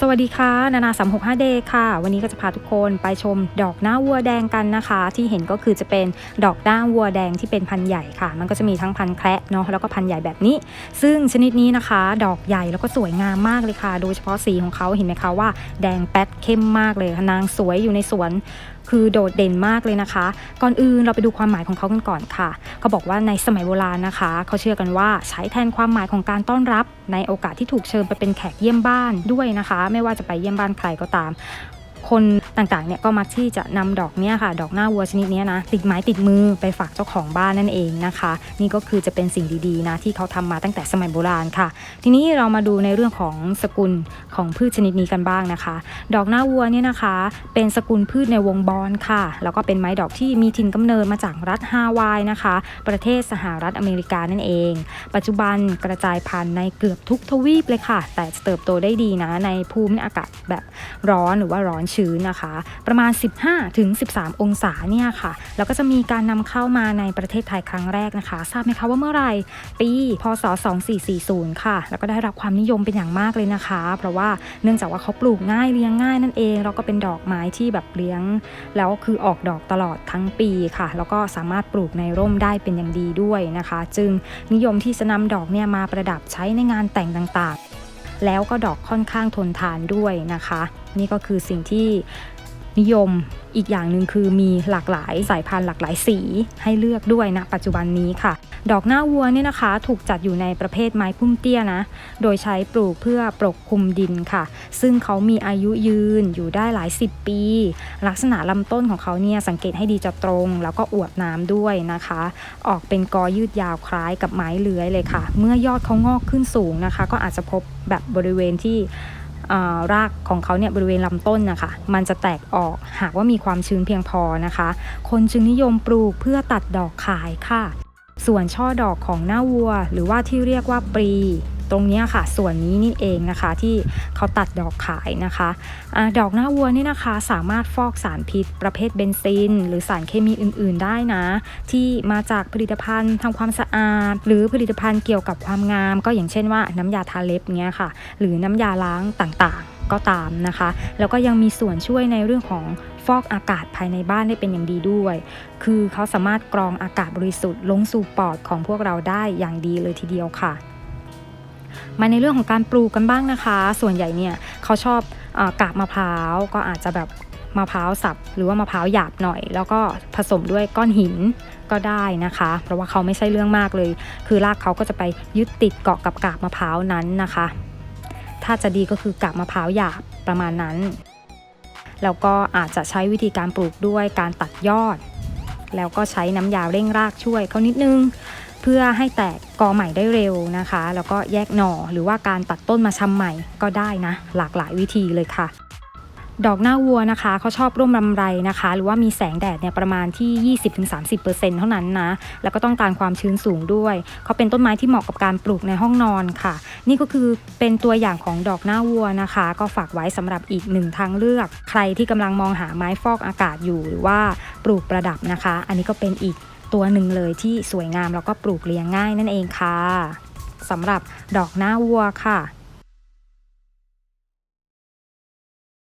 สวัสดีค่ะ นานา365เดย์ค่ะ วันนี้ก็จะพาทุกคนไปชมดอกหน้าวัวแดงกันนะคะ ที่เห็นก็คือจะเป็นดอกหน้าวัวแดงที่เป็นพันธุ์ใหญ่ค่ะ มันก็จะมีทั้งพันธุ์แคระเนาะแล้วก็พันธุ์ใหญ่แบบนี้ ซึ่งชนิดนี้นะคะ ดอกใหญ่แล้วก็สวยงามมากเลยค่ะ โดยเฉพาะสีของเขาเห็นไหมคะว่าแดงแป๊ดเข้มมากเลยนางสวยอยู่ในสวน คือโดดเด่นมากเลยนะคะ ก่อนอื่นเราไปดูความหมายของเขากันก่อนค่ะ เขาบอกว่าในสมัยโบราณนะคะ เขาเชื่อกันว่าใช้แทนความหมายของการต้อนรับ ในโอกาสที่ถูกเชิญไปเป็นแขกเยี่ยมบ้านด้วยนะคะ ไม่ว่าจะไปเยี่ยมบ้านใครก็ตาม คนต่างๆเนี่ยก็มักที่จะนำดอกเนี้ยค่ะ ดอกหน้าวัวชนิดนี้นะ ติดไม้ติดมือไปฝากเจ้าของบ้านนั่นเองนะคะ นี่ก็คือจะเป็นสิ่งดีๆนะที่เขาทำมาตั้งแต่สมัยโบราณค่ะ ทีนี้เรามาดูในเรื่องของสกุลของพืชชนิดนี้กันบ้างนะคะ ดอกหน้าวัวเนี่ยนะคะ เป็นสกุลพืชในวงบอนค่ะ แล้วก็เป็นไม้ดอกที่มีถิ่นกำเนิดมาจากรัฐฮาวายนะคะ ประเทศสหรัฐอเมริกานั่นเอง ปัจจุบันกระจายพันธุ์ในเกือบทุกทวีปเลยค่ะ แต่จะเติบโตได้ดีนะในภูมิอากาศแบบร้อนหรือว่าร้อนชื้นนะคะ ประมาณ 15ถึง13 องศาเนี่ยค่ะแล้วก็จะมีการนำเข้ามาในประเทศไทยครั้งแรกนะคะ ทราบไหมคะว่าเมื่อไรปีพศ 2440 ค่ะ แล้วก็ได้รับความนิยมเป็นอย่างมากเลยนะคะ เพราะว่าเนื่องจากว่าเขาปลูกง่ายเลี้ยงง่ายนั่นเองแล้วก็เป็นดอกไม้ที่แบบเลี้ยง แล้วคือออกดอกตลอดทั้งปีค่ะ แล้วก็สามารถปลูกในร่มได้เป็นอย่างดีด้วยนะคะ จึงนิยมที่จะนำดอกเนี่ยมาประดับใช้ในงานแต่งต่างๆ แล้วก็ดอกค่อนข้างทนทานด้วยนะคะ นี่ก็คือสิ่งที่นิยมอีกอย่างหนึ่งคือมีหลากหลายสายพันธุ์หลากหลายสีให้เลือกด้วยนะปัจจุบันนี้ค่ะ ดอกหน้าวัวเนี่ยนะคะ ถูกจัดอยู่ในประเภทไม้พุ่มเตี้ยนะ โดยใช้ปลูกเพื่อปกคลุมดินค่ะ ซึ่งเขามีอายุยืนอยู่ได้หลายสิบปี ลักษณะลำต้นของเขาเนี่ยสังเกตให้ดีจะตรง แล้วก็อวบน้ำด้วยนะคะ ออกเป็นกอยืดยาวคล้ายกับไม้เลื้อยเลยค่ะ เมื่อยอดเขางอกขึ้นสูงนะคะ ก็อาจจะพบแบบบริเวณที่ รากของเขาเนี่ยบริเวณลำต้นนะคะ มันจะแตกออกหากว่ามีความชื้นเพียงพอนะคะ คนจึงนิยมปลูกเพื่อตัดดอกขายค่ะ ส่วนช่อดอกของหน้าวัว หรือว่าที่เรียกว่าปรี ตรงนี้ค่ะ ส่วนนี้นี่เองนะคะที่เขาตัดดอกขายนะคะอาดอกหน้าวัวนี่นะคะสามารถฟอกสารพิษประเภทเบนซิน หรือสารเคมีอื่น ๆ ได้นะ ที่มาจากผลิตภัณฑ์ทำความสะอาด หรือผลิตภัณฑ์เกี่ยวกับความงาม ก็อย่างเช่นว่าน้ำยาทาเล็บเงี้ยค่ะ หรือน้ำยาล้างต่างๆ ก็ตามนะคะ แล้วก็ยังมีส่วนช่วยในเรื่องของฟอกอากาศภายในบ้านได้เป็นอย่างดีด้วย คือเขาสามารถกรองอากาศบริสุทธิ์ลงสู่ปอดของพวกเราได้อย่างดีเลยทีเดียวค่ะ มาในเรื่องของการปลูกกันบ้างนะคะ ส่วนใหญ่เนี่ยเขาชอบอกาบมะพร้าวก็อาจจะแบบมะพร้าวสับหรือว่ามะพร้าวหยาบหน่อย แล้วก็ผสมด้วยก้อนหินก็ได้นะคะ เพราะว่าเขาไม่ใช่เรื่องมากเลย คือรากเขาก็จะไปยึดติดเกาะกับกาบมะพร้าวนั้นนะคะ ถ้าจะดีก็คือกาบมะพร้าวหยาบประมาณนั้น แล้วก็อาจจะใช้วิธีการปลูกด้วยการตัดยอด แล้วก็ใช้น้ำยาเร่งรากช่วยเขานิดนึง เพื่อให้แตกกอใหม่ได้เร็วนะคะ แล้วก็แยกหน่อหรือว่าการตัดต้นมาชำใหม่ก็ได้นะ หลากหลายวิธีเลยค่ะดอกหน้าวัวนะคะเขาชอบร่มรำไรนะคะ หรือว่ามีแสงแดดเนี่ยประมาณที่ 20-30%เท่านั้นนะ แล้วก็ต้องการความชื้นสูงด้วยเขาเป็นต้นไม้ที่เหมาะกับการปลูกในห้องนอนค่ะ นี่ก็คือเป็นตัวอย่างของดอกหน้าวัวนะคะ ก็ฝากไว้สำหรับอีกหนึ่งทางเลือก ใครที่กำลังมองหาไม้ฟอกอากาศอยู่ หรือว่าปลูกประดับนะคะ อันนี้ก็เป็นอีก ตัวหนึ่งเลยที่สวยงามแล้วก็ปลูกเลี้ยงง่ายนั่นเองค่ะสำหรับดอกหน้าวัวค่ะ